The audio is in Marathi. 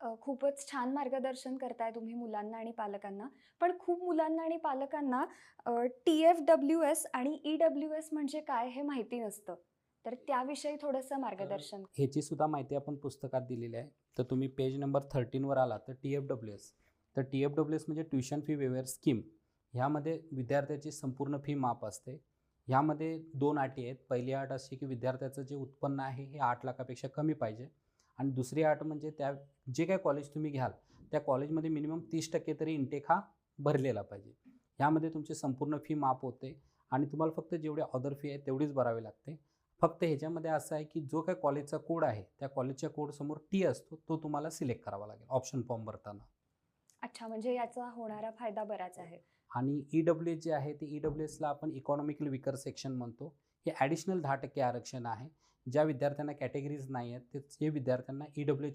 खूपच छान मार्गदर्शन करताय तुम्ही मुलांना आणि पालकांना. पण खूप मुलांना आणि पालकांना अ, टी-एफ-डब्ल्यू-एस आणि ई-डब्ल्यू-एस म्हणजे काय हे माहिती नसतं. तर त्याविषयी थोडंसं मार्गदर्शन ह्याची सुद्धा माहिती आपण पुस्तकात दिलेली आहे. तर तुम्ही पेज नंबर 13 वर आलात तर टी-एफ-डब्ल्यू-एस. तर टी-एफ-डब्ल्यू-एस म्हणजे ट्युशन फी वेव्हर स्कीम. ह्यामध्ये विद्यार्थ्याची संपूर्ण फी माफ असते. ह्यामध्ये 2 अटी आहेत. पहिली अट अशी की विद्यार्थ्याचं जे उत्पन्न आहे हे 8 लाखापेक्षा कमी पाहिजे आणि दुसरी अट म्हणजे त्या जे काही कॉलेज तुम्ही घ्याल त्या कॉलेजमध्ये मिनिमम 30% तरी इंटेक हा भरलेला पाहिजे. ह्यामध्ये तुमची संपूर्ण फी माफ होते आणि तुम्हाला फक्त जेवढी अदर फी आहे तेवढीच भरावी लागते. फक्त ह्याच्यामध्ये असं आहे की जो काही कॉलेजचा कोड आहे त्या कॉलेजच्या कोडसमोर टी असतो तो तुम्हाला सिलेक्ट करावा लागेल ऑप्शन फॉर्म भरताना. अच्छा, म्हणजे याचा होणारा फायदा बराच आहे. आणि ई-डब्ल्यू-एस जे आहे ते ई-डब्ल्यू-एसला आपण इकॉनॉमिकली वीकर सेक्शन म्हणतो. हे ॲडिशनल 10% आरक्षण आहे. ज्या विद्यार्थ्यांना कॅटेगरीज नाही आहेत ते विद्यार्थ्यांना ई-डब्ल्यू